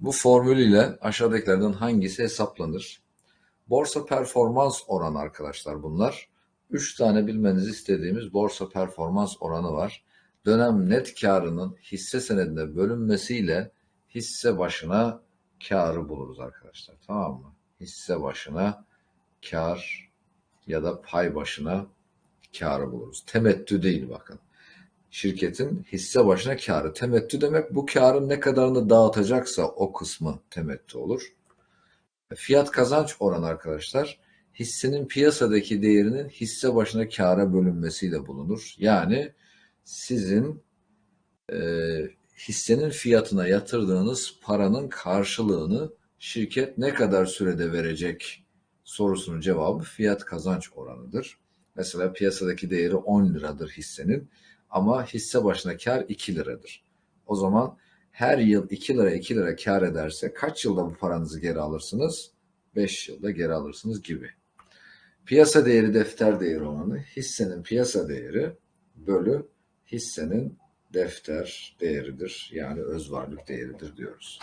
Bu formül ile aşağıdakilerden hangisi hesaplanır? Borsa performans oranı arkadaşlar bunlar. 3 tane bilmenizi istediğimiz borsa performans oranı var. Dönem net karının hisse senedine bölünmesiyle hisse başına karı buluruz arkadaşlar. Tamam mı? Hisse başına kar ya da pay başına karı buluruz. Temettü değil bakın. Şirketin hisse başına karı. Temettü demek bu karın ne kadarını dağıtacaksa o kısmı temettü olur. Fiyat kazanç oranı arkadaşlar hissenin piyasadaki değerinin hisse başına kâra bölünmesiyle bulunur. Yani sizin e, hissenin fiyatına yatırdığınız paranın karşılığını şirket ne kadar sürede verecek sorusunun cevabı fiyat kazanç oranıdır. Mesela piyasadaki değeri 10 liradır hissenin ama hisse başına kar 2 liradır. O zaman her yıl 2 lira 2 lira kar ederse kaç yılda bu paranızı geri alırsınız? 5 yılda geri alırsınız gibi. Piyasa değeri defter değeri oranı hissenin piyasa değeri bölü hissenin defter değeridir. Yani öz varlık değeridir diyoruz.